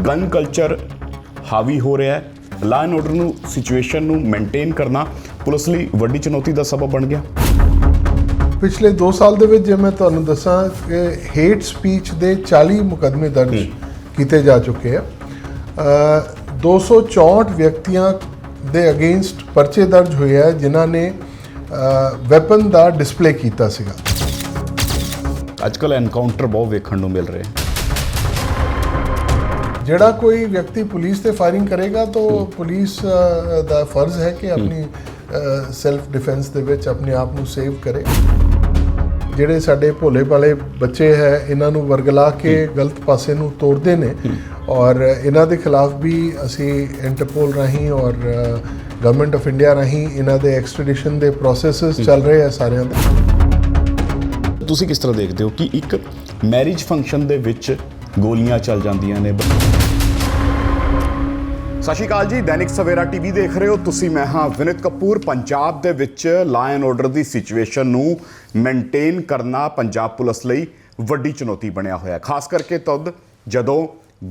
Gun culture ਹਾਵੀ ਹੋ ਰਿਹਾ ਹੈ। ਲਾ ਐਂਡ ਆਰਡਰ ਨੂੰ ਸਿਚੁਏਸ਼ਨ ਨੂੰ ਮੇਨਟੇਨ ਕਰਨਾ ਪੁਲਿਸ ਲਈ ਵੱਡੀ ਚੁਣੌਤੀ ਦਾ ਸਬਬ ਬਣ ਗਿਆ। ਪਿਛਲੇ 2 ਸਾਲ ਦੇ ਵਿੱਚ ਜੇ ਮੈਂ ਤੁਹਾਨੂੰ ਦੱਸਾਂ ਕਿ ਹੇਟ ਸਪੀਚ ਦੇ 40 ਮੁਕੱਦਮੇ ਦਰਜ ਕੀਤੇ ਜਾ ਚੁੱਕੇ ਆ। ਅ, 264 ਵਿਅਕਤੀਆਂ ਦੇ ਅਗੇਂਸਟ ਪਰਚੇ ਦਰਜ ਹੋਏ ਆ ਜਿਨ੍ਹਾਂ ਨੇ ਵੈਪਨ ਦਾ ਡਿਸਪਲੇ ਕੀਤਾ ਸੀਗਾ। ਅੱਜ ਕੱਲ ਐਨਕਾਊਂਟਰ ਬਹੁਤ ਵੇਖਣ ਨੂੰ ਮਿਲ ਰਹੇ ਜਿਹੜਾ ਕੋਈ ਵਿਅਕਤੀ ਪੁਲਿਸ ਤੇ ਫਾਇਰਿੰਗ ਕਰੇਗਾ ਤਾਂ ਪੁਲਿਸ ਦਾ ਫਰਜ਼ ਹੈ ਕਿ ਆਪਣੀ ਸੈਲਫ ਡਿਫੈਂਸ ਦੇ ਵਿੱਚ ਆਪਣੇ ਆਪ ਨੂੰ ਸੇਵ ਕਰੇ। ਜਿਹੜੇ ਸਾਡੇ ਭੋਲੇ ਭਾਲੇ ਬੱਚੇ ਹੈ ਇਹਨਾਂ ਨੂੰ ਵਰਗਲਾ ਕੇ ਗਲਤ ਪਾਸੇ ਨੂੰ ਤੋੜਦੇ ਨੇ ਔਰ ਇਹਨਾਂ ਦੇ ਖਿਲਾਫ ਵੀ ਅਸੀਂ ਇੰਟਰਪੋਲ ਰਾਹੀਂ ਔਰ ਗਵਰਨਮੈਂਟ ਆਫ ਇੰਡੀਆ ਰਾਹੀਂ ਇਹਨਾਂ ਦੇ ਐਕਸਟ੍ਰੈਡੀਸ਼ਨ ਦੇ ਪ੍ਰੋਸੈਸਸ ਚੱਲ ਰਹੇ ਆ ਸਾਰਿਆਂ ਦੇ। ਤੁਸੀਂ ਕਿਸ ਤਰ੍ਹਾਂ ਦੇਖਦੇ ਹੋ ਕਿ ਇੱਕ ਮੈਰਿਜ ਫੰਕਸ਼ਨ ਦੇ ਵਿੱਚ ਗੋਲੀਆਂ ਚੱਲ ਜਾਂਦੀਆਂ ਨੇ। ਸਤਿ ਸ਼੍ਰੀ ਅਕਾਲ ਜੀ ਦੈਨਿਕ ਸਵੇਰਾ ਟੀਵੀ ਦੇਖ ਰਹੇ ਹੋ। ਤੁਸੀਂ ਮੈਂ ਹਾਂ ਵਿਨਿਤ ਕਪੂਰ। ਪੰਜਾਬ ਦੇ ਵਿੱਚ ਲਾਇਨ ਆਰਡਰ ਦੀ ਸਿਚੁਏਸ਼ਨ ਨੂੰ ਮੇਨਟੇਨ ਕਰਨਾ ਪੰਜਾਬ ਪੁਲਿਸ ਲਈ ਵੱਡੀ ਚੁਣੌਤੀ ਬਣਿਆ ਹੋਇਆ ਖਾਸ ਕਰਕੇ ਤਦ ਜਦੋਂ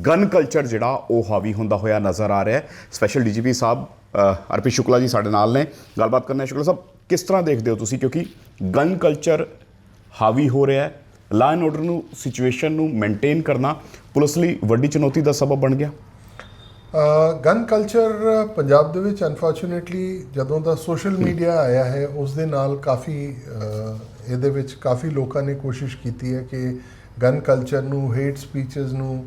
ਗਨ ਕਲਚਰ ਜਿਹੜਾ ਉਹ ਹਾਵੀ ਹੁੰਦਾ ਹੋਇਆ ਨਜ਼ਰ ਆ ਰਿਹਾ ਹੈ। ਸਪੈਸ਼ਲ ਡੀਜੀਪੀ ਸਾਹਿਬ ਅ, ਅਰਪਿਤ ਸ਼ੁਕਲਾ ਜੀ ਸਾਡੇ ਨਾਲ ਨੇ। ਗੱਲਬਾਤ ਕਰਨਾ ਸ਼ੁਕਲਾ ਸਾਹਿਬ ਕਿਸ ਤਰ੍ਹਾਂ ਦੇਖਦੇ ਹੋ ਤੁਸੀਂ? ਕਿਉਂਕਿ ਗਨ ਕਲਚਰ ਹਾਵੀ ਹੋ ਰਿਹਾ ਹੈ। ਲਾ ਐਂਡ ਆਰਡਰ ਨੂੰ ਸਿਚੁਏਸ਼ਨ ਨੂੰ ਮੇਨਟੇਨ ਕਰਨਾ ਪੁਲਿਸ ਲਈ ਵੱਡੀ ਚੁਣੌਤੀ ਦਾ ਸਬਬ ਬਣ ਗਿਆ। ਗਨ ਕਲਚਰ ਪੰਜਾਬ ਦੇ ਵਿੱਚ ਅਨਫੋਰਚੂਨੇਟਲੀ ਜਦੋਂ ਦਾ ਸੋਸ਼ਲ ਮੀਡੀਆ ਆਇਆ ਹੈ ਉਸ ਦੇ ਨਾਲ ਕਾਫੀ ਇਹਦੇ ਵਿੱਚ ਕਾਫੀ ਲੋਕਾਂ ਨੇ ਕੋਸ਼ਿਸ਼ ਕੀਤੀ ਹੈ ਕਿ ਗਨ ਕਲਚਰ ਨੂੰ ਹੇਟ ਸਪੀਚਸ ਨੂੰ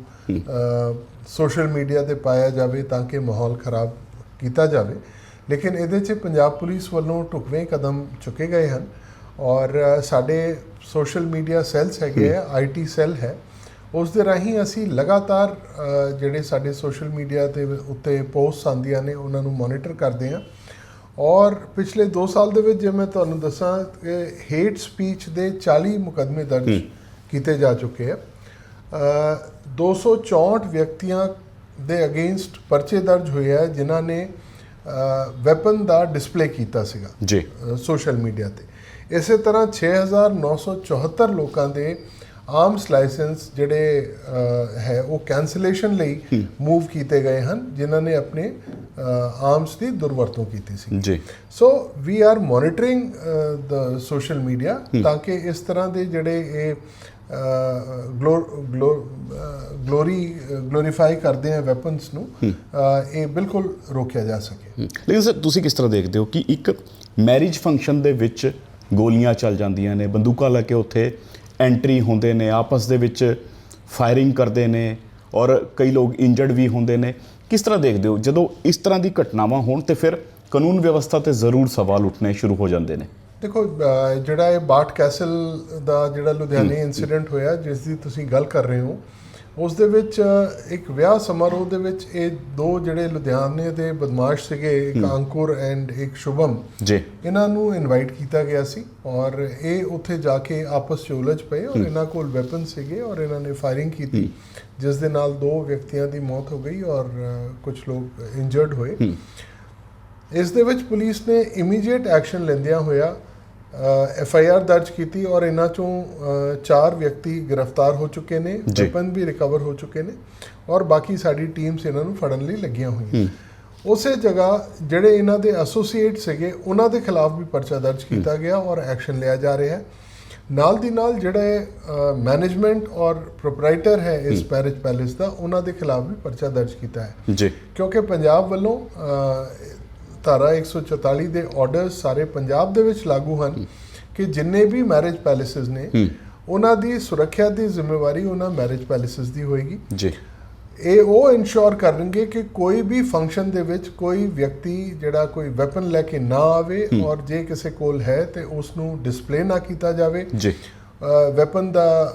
ਸੋਸ਼ਲ ਮੀਡੀਆ ਤੇ ਪਾਇਆ ਜਾਵੇ ਤਾਂ ਕਿ ਮਾਹੌਲ ਖਰਾਬ ਕੀਤਾ ਜਾਵੇ। ਲੇਕਿਨ ਇਹਦੇ 'ਚ ਪੰਜਾਬ ਪੁਲਿਸ ਵੱਲੋਂ ਢੁਕਵੇਂ ਕਦਮ ਚੁੱਕੇ ਗਏ ਹਨ। ਔਰ ਸਾਡੇ ਸੋਸ਼ਲ ਮੀਡੀਆ ਸੈੱਲਸ ਹੈਗੇ ਆ ਆਈਟੀ ਸੈੱਲ ਹੈ ਉਸ ਦੇ ਰਾਹੀਂ ਅਸੀਂ ਲਗਾਤਾਰ ਜਿਹੜੇ ਸਾਡੇ ਸੋਸ਼ਲ ਮੀਡੀਆ ਦੇ ਉੱਤੇ ਪੋਸਟਸ ਆਉਂਦੀਆਂ ਨੇ ਉਹਨਾਂ ਨੂੰ ਮੋਨੀਟਰ ਕਰਦੇ ਹਾਂ। ਔਰ ਪਿਛਲੇ 2 ਸਾਲ ਦੇ ਵਿੱਚ ਜੇ ਮੈਂ ਤੁਹਾਨੂੰ ਦੱਸਾਂ ਕਿ ਹੇਟ ਸਪੀਚ ਦੇ 40 ਮੁਕੱਦਮੇ ਦਰਜ ਕੀਤੇ ਜਾ ਚੁੱਕੇ ਆ। ਅ, 264 ਵਿਅਕਤੀਆਂ ਦੇ ਅਗੇਂਸਟ ਪਰਚੇ ਦਰਜ ਹੋਏ ਆ ਜਿਨ੍ਹਾਂ ਨੇ ਵੈਪਨ ਦਾ ਡਿਸਪਲੇ ਕੀਤਾ ਸੀਗਾ ਜੀ। ਸੋਸ਼ਲ ਮੀਡੀਆ ਤੇ। ਇਸੇ ਤਰ੍ਹਾਂ 6974 ਲੋਕਾਂ ਦੇ ਆਰਮਸ ਲਾਇਸੈਂਸ ਜਿਹੜੇ ਹੈ ਉਹ ਕੈਂਸਲੇਸ਼ਨ ਲਈ ਮੂਵ ਕੀਤੇ ਗਏ ਹਨ ਜਿਨ੍ਹਾਂ ਨੇ ਆਪਣੇ ਆਰਮਸ ਦੀ ਦੁਰਵਰਤੋਂ ਕੀਤੀ ਸੀ। ਜੀ। So we are monitoring the social media ਤਾਂ ਕਿ ਇਸ ਤਰ੍ਹਾਂ ਦੇ ਜਿਹੜੇ ਇਹ ਗਲੋਰੀ ਗਲੋਰੀਫਾਈ ਕਰਦੇ ਆ ਵੈਪਨਸ ਨੂੰ ਇਹ ਬਿਲਕੁਲ ਰੋਕਿਆ ਜਾ ਸਕੇ। ਲੇਕਿਨ ਸਰ ਤੁਸੀਂ ਕਿਸ ਤਰ੍ਹਾਂ ਦੇਖਦੇ ਹੋ ਕਿ ਇੱਕ ਮੈਰਿਜ ਫੰਕਸ਼ਨ ਦੇ ਵਿੱਚ ਗੋਲੀਆਂ ਚੱਲ ਜਾਂਦੀਆਂ ਨੇ ਬੰਦੂਕਾਂ ਲੈ ਕੇ ਉੱਥੇ ਐਂਟਰੀ ਹੁੰਦੇ ਨੇ ਆਪਸ ਦੇ ਵਿੱਚ ਫਾਇਰਿੰਗ ਕਰਦੇ ਨੇ ਔਰ ਕਈ ਲੋਕ ਇੰਜਰਡ ਵੀ ਹੁੰਦੇ ਨੇ। ਕਿਸ ਤਰ੍ਹਾਂ ਦੇਖਦੇ ਹੋ? ਜਦੋਂ ਇਸ ਤਰ੍ਹਾਂ ਦੀ ਘਟਨਾਵਾਂ ਹੋਣ ਤੇ ਫਿਰ ਕਾਨੂੰਨ ਵਿਵਸਥਾ ਤੇ ਜ਼ਰੂਰ ਸਵਾਲ ਉੱਠਣੇ ਸ਼ੁਰੂ ਹੋ ਜਾਂਦੇ ਨੇ। ਦੇਖੋ ਜਿਹੜਾ ਇਹ ਬਾਟ ਕੈਸਲ ਦਾ ਜਿਹੜਾ ਲੁਧਿਆਣੇ ਇਨਸੀਡੈਂਟ ਹੋਇਆ ਜਿਸ ਦੀ ਤੁਸੀਂ ਗੱਲ ਕਰ ਰਹੇ ਹੋ ਉਸ ਦੇ ਵਿੱਚ ਇੱਕ ਵਿਆਹ ਸਮਾਰੋਹ ਦੇ ਵਿੱਚ ਇਹ ਦੋ ਜਿਹੜੇ ਲੁਧਿਆਣੇ ਦੇ ਬਦਮਾਸ਼ ਸੀਗੇ ਇੱਕ ਅੰਕੁਰ ਐਂਡ ਇੱਕ ਸ਼ੁਭਮ ਜੀ। ਇਹਨਾਂ ਨੂੰ ਇਨਵਾਈਟ ਕੀਤਾ ਗਿਆ ਸੀ ਔਰ ਇਹ ਉੱਥੇ ਜਾ ਕੇ ਆਪਸ 'ਚ ਉਲਝ ਪਏ ਔਰ ਇਹਨਾਂ ਕੋਲ ਵੈਪਨ ਸੀਗੇ ਔਰ ਇਹਨਾਂ ਨੇ ਫਾਇਰਿੰਗ ਕੀਤੀ ਜਿਸ ਦੇ ਨਾਲ ਦੋ ਵਿਅਕਤੀਆਂ ਦੀ ਮੌਤ ਹੋ ਗਈ ਔਰ ਕੁਝ ਲੋਕ ਇੰਜਰਡ ਹੋਏ। ਇਸ ਦੇ ਵਿੱਚ ਪੁਲਿਸ ਨੇ ਇਮੀਡੀਏਟ ਐਕਸ਼ਨ ਲੈਂਦਿਆਂ ਹੋਇਆ ਐਫ ਆਈ ਆਰ ਦਰਜ ਕੀਤੀ ਔਰ ਇਹਨਾਂ ਚੋਂ ਚਾਰ ਵਿਅਕਤੀ ਗ੍ਰਿਫਤਾਰ ਹੋ ਚੁੱਕੇ ਨੇ। ਵੈਪਨ ਵੀ ਰਿਕਵਰ ਹੋ ਚੁੱਕੇ ਨੇ ਔਰ ਬਾਕੀ ਸਾਡੀ ਟੀਮਸ ਇਹਨਾਂ ਨੂੰ ਫੜਨ ਲਈ ਲੱਗੀਆਂ ਹੋਈਆਂ। ਉਸੇ ਜਗ੍ਹਾ ਜਿਹੜੇ ਇਹਨਾਂ ਦੇ ਐਸੋਸੀਏਟ ਸੀਗੇ ਉਹਨਾਂ ਦੇ ਖਿਲਾਫ ਵੀ ਪਰਚਾ ਦਰਜ ਕੀਤਾ ਗਿਆ ਔਰ ਐਕਸ਼ਨ ਲਿਆ ਜਾ ਰਿਹਾ। ਹੈ ਨਾਲ ਦੀ ਨਾਲ ਜਿਹੜਾ ਮੈਨੇਜਮੈਂਟ ਔਰ ਪ੍ਰੋਪਰਾਈਟਰ ਹੈ ਇਸ ਮੈਰਿਜ ਪੈਲੇਸ ਦਾ ਉਹਨਾਂ ਦੇ ਖਿਲਾਫ ਵੀ ਪਰਚਾ ਦਰਜ ਕੀਤਾ ਹੈ। ਜੀ। ਕਿਉਂਕਿ ਪੰਜਾਬ ਵੱਲੋਂ ਧਾਰਾ 144 ਦੇ ਆਰਡਰਸ ਸਾਰੇ ਪੰਜਾਬ ਦੇ ਵਿੱਚ ਲਾਗੂ ਹਨ ਕਿ ਜਿੰਨੇ ਵੀ ਮੈਰਿਜ ਪੈਲੇਸਸ ਨੇ ਉਹਨਾਂ ਦੀ ਸੁਰੱਖਿਆ ਦੀ ਜ਼ਿੰਮੇਵਾਰੀ ਉਹਨਾਂ ਮੈਰਿਜ ਪੈਲੇਸਸ ਦੀ ਹੋਏਗੀ। ਜੀ। ਇਹ ਉਹ ਇਨਸ਼ੋਰ ਕਰਨਗੇ ਕਿ ਕੋਈ ਵੀ ਫੰਕਸ਼ਨ ਦੇ ਵਿੱਚ ਕੋਈ ਵਿਅਕਤੀ ਜਿਹੜਾ ਕੋਈ ਵੈਪਨ ਲੈ ਕੇ ਨਾ ਆਵੇ ਔਰ ਜੇ ਕਿਸੇ ਕੋਲ ਹੈ ਤੇ ਉਸ ਨੂੰ ਡਿਸਪਲੇ ਨਾ ਕੀਤਾ ਜਾਵੇ। ਜੀ। ਵੈਪਨ ਦਾ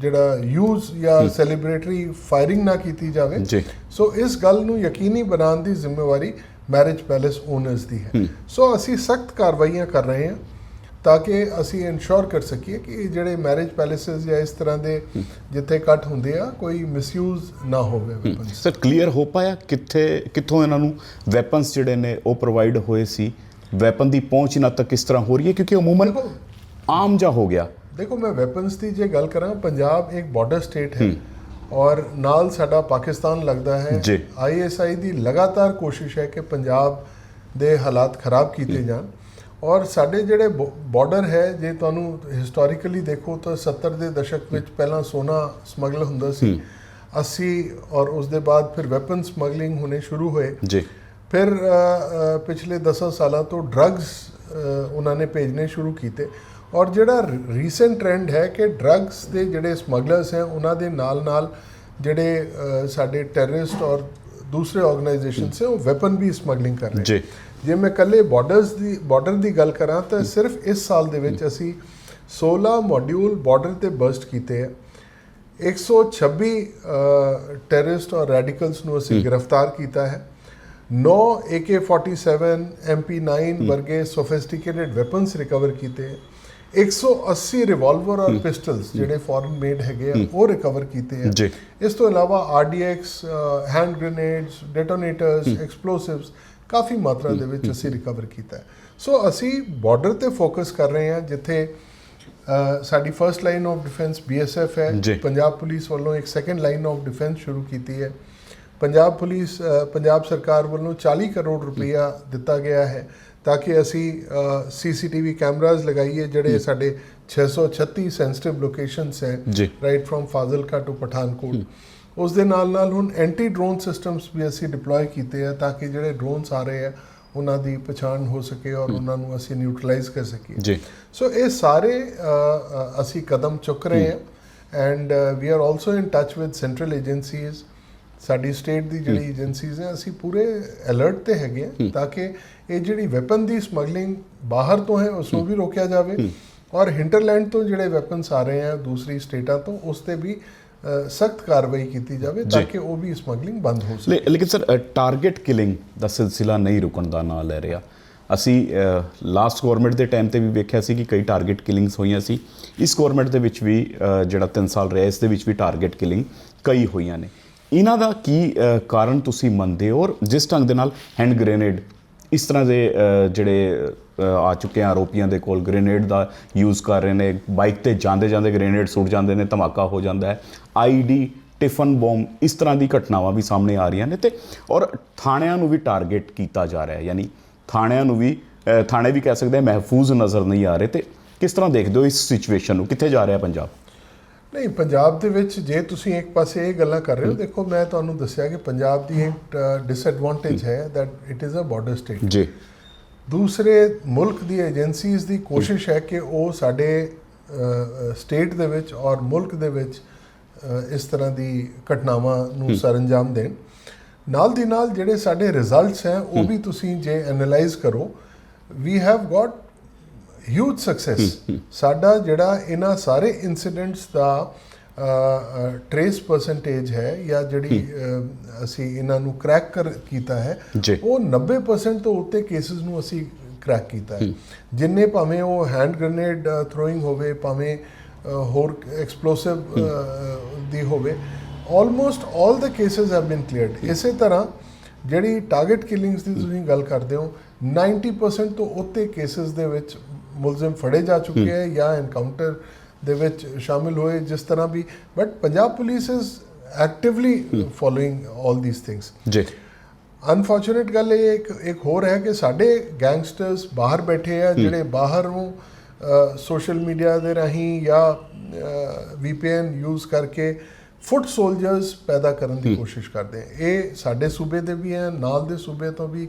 ਜਿਹੜਾ ਯੂਜ਼ ਜਾਂ ਸੈਲੀਬ੍ਰੇਟਰੀ ਫਾਇਰਿੰਗ ਨਾ ਕੀਤੀ ਜਾਵੇ। ਸੋ ਇਸ ਗੱਲ ਨੂੰ ਯਕੀਨੀ ਬਣਾਉਣ ਦੀ ਜ਼ਿੰਮੇਵਾਰੀ ਮੈਰਿਜ ਪੈਲੇਸ ਓਨਰਸ ਦੀ ਹੈ। ਸੋ ਅਸੀਂ ਸਖਤ ਕਾਰਵਾਈਆਂ ਕਰ ਰਹੇ ਹਾਂ ਤਾਂ ਕਿ ਅਸੀਂ ਇਨਸ਼ੋਰ ਕਰ ਸਕੀਏ ਕਿ ਜਿਹੜੇ ਮੈਰਿਜ ਪੈਲੇਸਸ ਜਾਂ ਇਸ ਤਰ੍ਹਾਂ ਦੇ ਜਿੱਥੇ ਇਕੱਠ ਹੁੰਦੇ ਆ ਕੋਈ ਮਿਸਯੂਜ਼ ਨਾ ਹੋਵੇ ਵੈਪਨਸ ਸਰ ਕਲੀਅਰ ਹੋ ਪਾਇਆ? ਕਿੱਥੇ ਕਿੱਥੋਂ ਇਹਨਾਂ ਨੂੰ ਵੈਪਨਸ ਜਿਹੜੇ ਨੇ ਉਹ ਪ੍ਰੋਵਾਈਡ ਹੋਏ ਸੀ? ਵੈਪਨ ਦੀ ਪਹੁੰਚ ਇਹਨਾਂ ਤੱਕ ਕਿਸ ਤਰ੍ਹਾਂ ਹੋ ਰਹੀ ਹੈ ਕਿਉਂਕਿ ਅਮੂਮਨ ਆਮ ਜਾ ਹੋ ਗਿਆ। ਦੇਖੋ ਮੈਂ ਵੈਪਨਸ ਦੀ ਜੇ ਗੱਲ ਕਰਾਂ ਪੰਜਾਬ ਇੱਕ ਬਾਰਡਰ ਸਟੇਟ ਹੈ ਔਰ ਨਾਲ ਸਾਡਾ ਪਾਕਿਸਤਾਨ ਲੱਗਦਾ ਹੈ। ਆਈਐਸਆਈ ਦੀ ਲਗਾਤਾਰ ਕੋਸ਼ਿਸ਼ ਹੈ ਕਿ ਪੰਜਾਬ ਦੇ ਹਾਲਾਤ ਖਰਾਬ ਕੀਤੇ ਜਾਣ। ਔਰ ਸਾਡੇ ਜਿਹੜੇ ਬਾਰਡਰ ਹੈ ਜੇ ਤੁਹਾਨੂੰ ਹਿਸਟੋਰੀਕਲੀ ਦੇਖੋ ਤਾਂ 70 ਦੇ ਦਸ਼ਕ ਵਿੱਚ ਪਹਿਲਾਂ ਸੋਨਾ ਸਮਗਲ ਹੁੰਦਾ ਸੀ। 80 ਔਰ ਉਸ ਦੇ ਬਾਅਦ ਫਿਰ ਵੈਪਨ ਸਮਗਲਿੰਗ ਹੋਣੇ ਸ਼ੁਰੂ ਹੋਏ। ਜੀ। ਫਿਰ ਪਿਛਲੇ 10 ਸਾਲਾਂ ਤੋਂ ਡਰੱਗਸ ਉਹਨਾਂ ਨੇ ਭੇਜਣੇ ਸ਼ੁਰੂ ਕੀਤੇ। ਔਰ ਜਿਹੜਾ ਰੀਸੈਂਟ ਟ੍ਰੈਂਡ ਹੈ ਕਿ ਡਰੱਗਸ ਦੇ ਜਿਹੜੇ ਸਮਗਲਰਸ ਹੈ ਉਹਨਾਂ ਦੇ ਨਾਲ ਨਾਲ ਜਿਹੜੇ ਸਾਡੇ ਟੈਰਰਿਸਟ ਔਰ ਦੂਸਰੇ ਆਰਗੇਨਾਈਜੇਸ਼ਨਸ ਹੈ ਉਹ ਵੈਪਨ ਵੀ ਸਮਗਲਿੰਗ ਕਰ ਰਹੇ ਜੀ। ਜੇ ਮੈਂ ਕੱਲੇ ਬਾਰਡਰਸ ਦੀ ਬਾਰਡਰ ਦੀ ਗੱਲ ਕਰਾਂ ਤਾਂ ਸਿਰਫ ਇਸ ਸਾਲ ਦੇ ਵਿੱਚ ਅਸੀਂ 16 ਮੋਡਿਊਲ ਬਾਰਡਰ ਤੇ ਬਰਸਟ ਕੀਤੇ ਹੈ 126 ਟੈਰਰਿਸਟ ਔਰ ਰੈਡੀਕਲਸ ਨੂੰ ਅਸੀਂ ਗ੍ਰਿਫਤਾਰ ਕੀਤਾ ਹੈ। 9 AK47 MP9 ਵਰਗੇ ਸੋਫਿਸਟੀਕੇਟਡ ਵੈਪਨਸ ਰਿਕਵਰ ਕੀਤੇ। ਹੈ 180 ਰਿਵਾਲਵਰ ਔਰ ਪਿਸਟਲਸ ਜਿਹੜੇ ਫੋਰਨ ਮੇਡ ਹੈਗੇ ਆ ਉਹ ਰਿਕਵਰ ਕੀਤੇ ਆ। ਇਸ ਤੋਂ ਇਲਾਵਾ RDX hand grenades detonators explosives ਕਾਫੀ ਮਾਤਰਾ ਦੇ ਵਿੱਚ ਅਸੀਂ ਰਿਕਵਰ ਕੀਤਾ ਸੋ ਅਸੀਂ ਬਾਰਡਰ ਤੇ ਫੋਕਸ ਕਰ ਰਹੇ ਹਾਂ ਜਿੱਥੇ ਸਾਡੀ first line of defence BSF ਹੈ। ਪੰਜਾਬ ਪੁਲਿਸ ਵੱਲੋਂ ਇੱਕ ਸੈਕੰਡ ਲਾਈਨ ਆਫ ਡਿਫੈਂਸ ਸ਼ੁਰੂ ਕੀਤੀ ਹੈ। ਪੰਜਾਬ ਪੁਲਿਸ ਪੰਜਾਬ ਸਰਕਾਰ ਵੱਲੋਂ 40 ਕਰੋੜ ਰੁਪਇਆ ਦਿੱਤਾ ਗਿਆ ਹੈ। ਤਾਂ ਕਿ ਅਸੀਂ ਸੀਸੀਟੀਵੀ ਕੈਮਰਾਜ਼ ਲਗਾਈਏ ਜਿਹੜੇ ਸਾਡੇ 636 ਸੈਂਸਿਟਿਵ ਲੋਕੇਸ਼ਨਸ ਹੈ। Right from Fazilka to Pathankot ਉਸ ਦੇ ਨਾਲ ਨਾਲ ਹੁਣ ਐਂਟੀ ਡਰੋਨ ਸਿਸਟਮਸ ਵੀ ਅਸੀਂ ਡਿਪਲੋਏ ਕੀਤੇ ਆ ਤਾਂ ਕਿ ਜਿਹੜੇ ਡਰੋਨਸ ਆ ਰਹੇ ਆ ਉਹਨਾਂ ਦੀ ਪਛਾਣ ਹੋ ਸਕੇ ਔਰ ਉਹਨਾਂ ਨੂੰ ਅਸੀਂ ਨਿਊਟਰਲਾਈਜ਼ ਕਰ ਸਕੀਏ। ਜੀ। ਸੋ ਇਹ ਸਾਰੇ ਅਸੀਂ ਕਦਮ ਚੁੱਕ ਰਹੇ ਹਾਂ। And we are also in touch with central agencies ਸਾਡੀ ਸਟੇਟ ਦੀ ਜਿਹੜੀ ਏਜੰਸੀਜ਼ ਹੈ ਅਸੀਂ ਪੂਰੇ ਅਲਰਟ ਤੇ ਹੈਗੇ ਹਾਂ ਤਾਂ ਕਿ ਇਹ ਜਿਹੜੀ ਵੈਪਨ ਦੀ ਸਮਗਲਿੰਗ ਬਾਹਰ ਤੋਂ ਹੈ ਉਸ ਨੂੰ ਵੀ ਰੋਕਿਆ ਜਾਵੇ ਔਰ ਹਿੰਟਰਲੈਂਡ ਤੋਂ ਜਿਹੜੇ ਵੈਪਨਸ ਆ ਰਹੇ ਆ ਦੂਸਰੀ ਸਟੇਟਾਂ ਤੋਂ ਉਸ ਤੇ ਵੀ ਸਖਤ ਕਾਰਵਾਈ ਕੀਤੀ ਜਾਵੇ ਤਾਂ। ਕਿ ਉਹ ਵੀ ਸਮਗਲਿੰਗ ਬੰਦ ਹੋ ਸਕੇ। ਲੇਕਿਨ ਸਰ ਟਾਰਗੇਟ ਕਿਲਿੰਗ ਦਾ ਸਿਲਸਿਲਾ ਨਹੀਂ ਰੁਕਣ ਦਾ ਨਾਂ ਲੈ ਰਿਹਾ। ਅਸੀਂ ਲਾਸਟ ਗਵਰਨਮੈਂਟ ਦੇ ਟਾਈਮ ਤੇ ਵੀ ਵੇਖਿਆ ਸੀ ਕਿ ਕਈ ਟਾਰਗੇਟ ਕਿਲਿੰਗਸ ਹੋਈਆਂ ਸੀ। ਇਸ ਗਵਰਨਮੈਂਟ ਦੇ ਵਿੱਚ ਵੀ ਜਿਹੜਾ 3 ਸਾਲ ਰਿਹਾ ਇਸ ਦੇ ਵਿੱਚ ਵੀ ਟਾਰਗੇਟ ਕਿਲਿੰਗ ਕਈ ਹੋਈਆਂ ਨੇ। ਇਹਨਾਂ ਦਾ ਕੀ ਕਾਰਨ ਤੁਸੀਂ ਮੰਨਦੇ ਹੋ ਔਰ ਜਿਸ ਢੰਗ ਦੇ ਨਾਲ ਹੈਂਡ ਗ੍ਰੇਨੇਡ ਇਸ ਤਰ੍ਹਾਂ ਦੇ ਜਿਹੜੇ ਆ ਚੁੱਕੇ ਆਰੋਪੀਆਂ ਦੇ ਕੋਲ ਗ੍ਰੇਨੇਡ ਦਾ ਯੂਜ਼ ਕਰ ਰਹੇ ਨੇ, ਬਾਈਕ ਤੇ ਜਾਂਦੇ ਜਾਂਦੇ ਗ੍ਰੇਨੇਡ ਸੁੱਟ ਜਾਂਦੇ ਨੇ, ਧਮਾਕਾ ਹੋ ਜਾਂਦਾ ਹੈ। ਆਈਡੀ, ਟਿਫਨ ਬੋਮ, ਇਸ ਤਰ੍ਹਾਂ ਦੀ ਘਟਨਾਵਾਂ ਵੀ ਸਾਹਮਣੇ ਆ ਰਹੀਆਂ ਨੇ ਤੇ ਔਰ ਥਾਣਿਆਂ ਨੂੰ ਵੀ ਟਾਰਗੇਟ ਕੀਤਾ ਜਾ ਰਿਹਾ ਹੈ, ਯਾਨੀ ਥਾਣਿਆਂ ਨੂੰ ਵੀ ਥਾਣੇ ਵੀ ਕਹਿ ਸਕਦੇ ਆ, ਮਹਿਫੂਜ਼ ਨਜ਼ਰ ਨਹੀਂ ਆ ਰਹੇ ਤੇ ਕਿਸ ਤਰ੍ਹਾਂ ਦੇਖਦੇ ਹੋ ਇਸ ਸਿਚੁਏਸ਼ਨ ਨੂੰ? ਕਿੱਥੇ ਜਾ ਰਿਹਾ ਪੰਜਾਬ? ਨਹੀਂ ਪੰਜਾਬ ਦੇ ਵਿੱਚ ਜੇ ਤੁਸੀਂ ਇੱਕ ਪਾਸੇ ਇਹ ਗੱਲਾਂ ਕਰ ਰਹੇ ਹੋ ਦੇਖੋ ਮੈਂ ਤੁਹਾਨੂੰ ਦੱਸਿਆ ਕਿ ਪੰਜਾਬ ਦੀ ਇੱਕ ਡਿਸਐਡਵਾਂਟੇਜ ਹੈ। that it is a border state ਜੀ। ਦੂਸਰੇ ਮੁਲਕ ਦੀ ਏਜੰਸੀਜ਼ ਦੀ ਕੋਸ਼ਿਸ਼ ਹੈ। ਕਿ ਉਹ ਸਾਡੇ ਸਟੇਟ ਦੇ ਵਿੱਚ ਔਰ ਮੁਲਕ ਦੇ ਵਿੱਚ ਅ, ਇਸ ਤਰ੍ਹਾਂ ਦੀ ਘਟਨਾਵਾਂ ਨੂੰ ਸਰੰਜਾਮ ਦੇਣ। ਨਾਲ ਦੀ ਨਾਲ ਜਿਹੜੇ ਸਾਡੇ ਰਿਜ਼ਲਟਸ ਹੈ ਉਹ ਵੀ ਤੁਸੀਂ ਜੇ ਐਨਾਲਾਈਜ਼ ਕਰੋ we have got huge success ਸਾਡਾ ਜਿਹੜਾ ਇਹਨਾਂ ਸਾਰੇ ਇਨਸੀਡੈਂਟਸ ਦਾ ਟ੍ਰੇਸ ਪਰਸੈਂਟੇਜ ਹੈ ਜਾਂ ਜਿਹੜੀ ਅਸੀਂ ਇਹਨਾਂ ਨੂੰ ਕ੍ਰੈਕ ਕਰ ਕੀਤਾ ਹੈ। ਉਹ 90% ਤੋਂ ਉੱਤੇ ਕੇਸਿਸ ਨੂੰ ਅਸੀਂ ਕ੍ਰੈਕ ਕੀਤਾ ਹੈ। ਜਿੰਨੇ ਭਾਵੇਂ ਉਹ ਹੈਂਡ ਗ੍ਰੇਨੇਡ ਥਰੋਇੰਗ ਹੋਵੇ ਭਾਵੇਂ ਹੋਰ ਐਕਸਪਲੋਸਿਵ ਦੀ ਹੋਵੇ almost 올 the cases have been cleared ਇਸੇ ਤਰ੍ਹਾਂ ਜਿਹੜੀ ਟਾਰਗੇਟ ਕਿਲਿੰਗਸ ਦੀ ਤੁਸੀਂ ਗੱਲ ਕਰਦੇ ਹੋ 90% ਤੋਂ ਉੱਤੇ ਕੇਸਿਸ ਦੇ ਵਿੱਚ ਮੁਲਜ਼ਮ ਫੜੇ ਜਾ ਚੁੱਕੇ ਹੈ। ਜਾਂ ਐਨਕਾਊਂਟਰ ਦੇ ਵਿੱਚ ਸ਼ਾਮਿਲ ਹੋਏ ਜਿਸ ਤਰ੍ਹਾਂ ਵੀ but Punjab police is actively following 올 these things ਜੀ। ਅਨਫੋਰਚੂਨੇਟ ਗੱਲ ਇਹ ਇੱਕ ਇੱਕ ਹੋਰ ਹੈ ਕਿ ਸਾਡੇ ਗੈਂਗਸਟਰਸ ਬਾਹਰ ਬੈਠੇ ਆ ਜਿਹੜੇ ਬਾਹਰੋਂ ਸੋਸ਼ਲ ਮੀਡੀਆ ਦੇ ਰਾਹੀਂ ਜਾਂ VPN ਯੂਜ਼ ਕਰਕੇ ਫੁੱਟ ਸੋਲਜਰਸ ਪੈਦਾ ਕਰਨ ਦੀ ਕੋਸ਼ਿਸ਼ ਕਰਦੇ ਆ। ਇਹ ਸਾਡੇ ਸੂਬੇ ਦੇ ਵੀ ਹੈ ਨਾਲ ਦੇ ਸੂਬੇ ਤੋਂ ਵੀ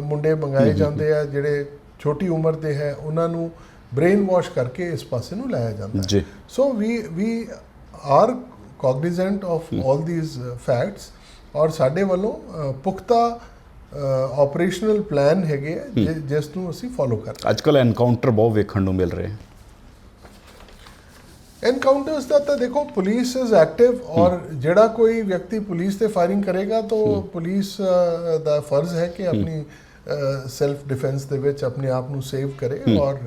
ਮੁੰਡੇ ਮੰਗਾਏ ਜਾਂਦੇ ਆ ਜਿਹੜੇ ਛੋਟੀ ਉਮਰ ਦੇ ਹੈ ਉਹਨਾਂ ਨੂੰ ਬ੍ਰੇਨ ਵਾਸ਼ ਕਰਕੇ ਇਸ ਪਾਸੇ ਨੂੰ ਲਾਇਆ ਜਾਂਦਾ ਹੈ। So we we are cognizant of all these uh, facts ਔਰ ਸਾਡੇ ਵੱਲੋਂ ਪੁਖਤਾ ਆਪਰੇਸ਼ਨਲ ਪਲਾਨ ਹੈਗੇ ਜਿਸ ਨੂੰ ਅਸੀਂ ਫੋਲੋ ਕਰ ਅੱਜ ਕੱਲ ਐਨਕਾਊਂਟਰ ਬਹੁਤ ਵੇਖਣ ਨੂੰ ਮਿਲ ਰਹੇ ਐਨਕਾਊਂਟਰਸ ਦਾ ਤਾਂ ਦੇਖੋ ਪੁਲਿਸ ਇਜ਼ ਐਕਟਿਵ ਔਰ ਜਿਹੜਾ ਕੋਈ ਵਿਅਕਤੀ ਪੁਲਿਸ ਤੇ ਫਾਇਰਿੰਗ ਕਰੇਗਾ ਤਾਂ ਪੁਲਿਸ ਦਾ ਫਰਜ਼ ਹੈ ਕਿ ਆਪਣੀ ਸੈਲਫ ਡਿਫੈਂਸ ਦੇ ਵਿੱਚ ਆਪਣੇ ਆਪ ਨੂੰ ਸੇਵ ਕਰੇ ਔਰ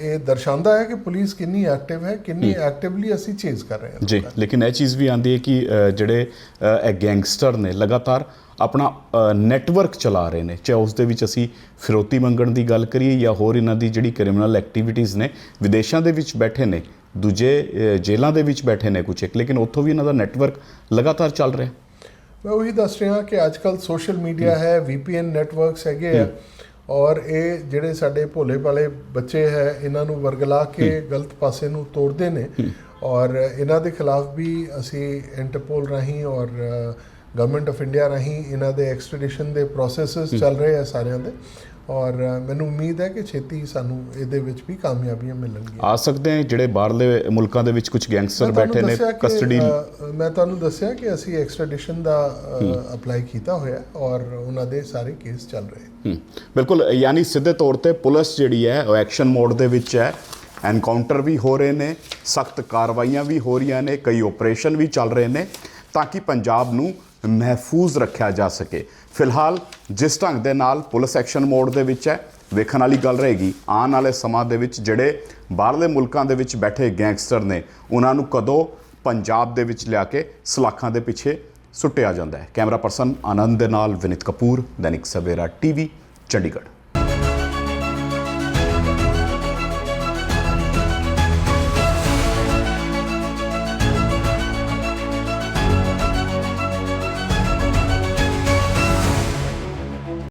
ਇਹ ਦਰਸਾਉਂਦਾ ਹੈ ਕਿ ਪੁਲਿਸ ਕਿੰਨੀ ਐਕਟਿਵ ਹੈ ਕਿੰਨੀ ਐਕਟਿਵਲੀ ਅਸੀਂ ਚੇਜ਼ ਕਰ ਰਹੇ ਹਾਂ ਜੀ ਲੇਕਿਨ ਇਹ ਚੀਜ਼ ਵੀ ਆਂਦੀ ਹੈ ਕਿ ਜਿਹੜੇ ਇਹ ਗੈਂਗਸਟਰ ਨੇ ਲਗਾਤਾਰ ਆਪਣਾ ਨੈਟਵਰਕ ਚਲਾ ਰਹੇ ਨੇ ਚਾਹੇ ਉਸ ਦੇ ਵਿੱਚ ਅਸੀਂ ਫਿਰੌਤੀ ਮੰਗਣ ਦੀ ਗੱਲ ਕਰੀਏ ਜਾਂ ਹੋਰ ਇਹਨਾਂ ਦੀ ਜਿਹੜੀ ਕ੍ਰਿਮੀਨਲ ਐਕਟੀਵਿਟੀਜ਼ ਨੇ ਵਿਦੇਸ਼ਾਂ ਦੇ ਵਿੱਚ ਬੈਠੇ ਨੇ ਦੂਜੇ ਜੇਲ੍ਹਾਂ ਦੇ ਵਿੱਚ ਬੈਠੇ ਨੇ ਕੁਝ ਇੱਕ ਲੇਕਿਨ ਉੱਥੋਂ ਵੀ ਇਹਨਾਂ ਦਾ ਨੈਟਵਰਕ ਲਗਾਤਾਰ ਚੱਲ ਰਿਹਾ। ਮੈਂ ਉਹੀ ਦੱਸ ਰਿਹਾ ਕਿ ਅੱਜ ਕੱਲ ਸੋਸ਼ਲ ਮੀਡੀਆ ਹੈ VPN ਨੈਟਵਰਕਸ ਹੈਗੇ ਆ ਔਰ ਇਹ ਜਿਹੜੇ ਸਾਡੇ ਭੋਲੇ ਭਾਲੇ ਬੱਚੇ ਹੈ ਇਹਨਾਂ ਨੂੰ ਵਰਗਲਾ ਕੇ ਗਲਤ ਪਾਸੇ ਨੂੰ ਤੋੜਦੇ ਨੇ ਔਰ ਇਹਨਾਂ ਦੇ ਖਿਲਾਫ ਵੀ ਅਸੀਂ ਇੰਟਰਪੋਲ ਰਾਹੀਂ ਔਰ ਗਵਰਨਮੈਂਟ ਆਫ ਇੰਡੀਆ ਰਾਹੀਂ ਇਹਨਾਂ ਦੇ ਐਕਸਟ੍ਰੈਡੀਸ਼ਨ ਦੇ ਪ੍ਰੋਸੈਸਸ ਚੱਲ ਰਹੇ ਆ ਸਾਰਿਆਂ ਦੇ। ਔਰ ਮੈਨੂੰ ਉਮੀਦ ਹੈ ਕਿ ਛੇਤੀ ਸਾਨੂੰ ਇਹਦੇ ਵਿੱਚ ਵੀ ਕਾਮਯਾਬੀਆਂ ਮਿਲਣਗੀਆਂ। ਆ ਸਕਦੇ ਆ ਜਿਹੜੇ ਬਾਹਰਲੇ ਮੁਲਕਾਂ ਦੇ ਵਿੱਚ ਕੁਝ ਗੈਂਗਸਟਰ ਬੈਠੇ ਨੇ ਕਸਟਡੀ ਮੈਂ ਤੁਹਾਨੂੰ ਦੱਸਿਆ ਕਿ ਅਸੀਂ ਐਕਸਟ੍ਰੈਡੀਸ਼ਨ ਦਾ ਅਪਲਾਈ ਕੀਤਾ ਹੋਇਆ ਔਰ ਉਹਨਾਂ ਦੇ ਸਾਰੇ ਕੇਸ ਚੱਲ ਰਹੇ ਬਿਲਕੁਲ ਯਾਨੀ ਸਿੱਧੇ ਤੌਰ ਤੇ ਪੁਲਿਸ ਜਿਹੜੀ ਹੈ ਉਹ ਐਕਸ਼ਨ ਮੋਡ ਦੇ ਵਿੱਚ ਹੈ। ਐਨਕਾਊਂਟਰ ਵੀ ਹੋ ਰਹੇ ਨੇ ਸਖਤ ਕਾਰਵਾਈਆਂ ਵੀ ਹੋ ਰਹੀਆਂ ਨੇ ਕਈ ਆਪਰੇਸ਼ਨ ਵੀ ਚੱਲ ਰਹੇ ਨੇ ਤਾਂ ਕਿ ਪੰਜਾਬ ਨੂੰ ਮਹਿਫੂਜ਼ ਰੱਖਿਆ ਜਾ ਸਕੇ। ਫਿਲਹਾਲ ਜਿਸ ਢੰਗ ਦੇ ਨਾਲ ਪੁਲਿਸ ਐਕਸ਼ਨ ਮੋਡ ਦੇ ਵਿੱਚ ਹੈ, ਵੇਖਣ ਵਾਲੀ ਗੱਲ ਰਹੇਗੀ। ਆਉਣ ਵਾਲੇ ਸਮਾਂ ਦੇ ਵਿੱਚ ਜਿਹੜੇ ਬਾਹਰਲੇ ਮੁਲਕਾਂ ਦੇ ਵਿੱਚ ਬੈਠੇ ਗੈਂਗਸਟਰ ਨੇ, ਉਹਨਾਂ ਨੂੰ ਕਦੋਂ ਪੰਜਾਬ ਦੇ ਵਿੱਚ ਲਿਆ ਕੇ ਸਲਾਖਾਂ ਦੇ ਪਿੱਛੇ ਸੁੱਟਿਆ ਜਾਂਦਾ ਹੈ। ਕੈਮਰਾ ਪਰਸਨ ਆਨੰਦ ਦੇ ਨਾਲ ਵਿਨਿਤ ਕਪੂਰ, ਦੈਨਿਕ ਸਵੇਰਾ ਟੀਵੀ, ਚੰਡੀਗੜ੍ਹ।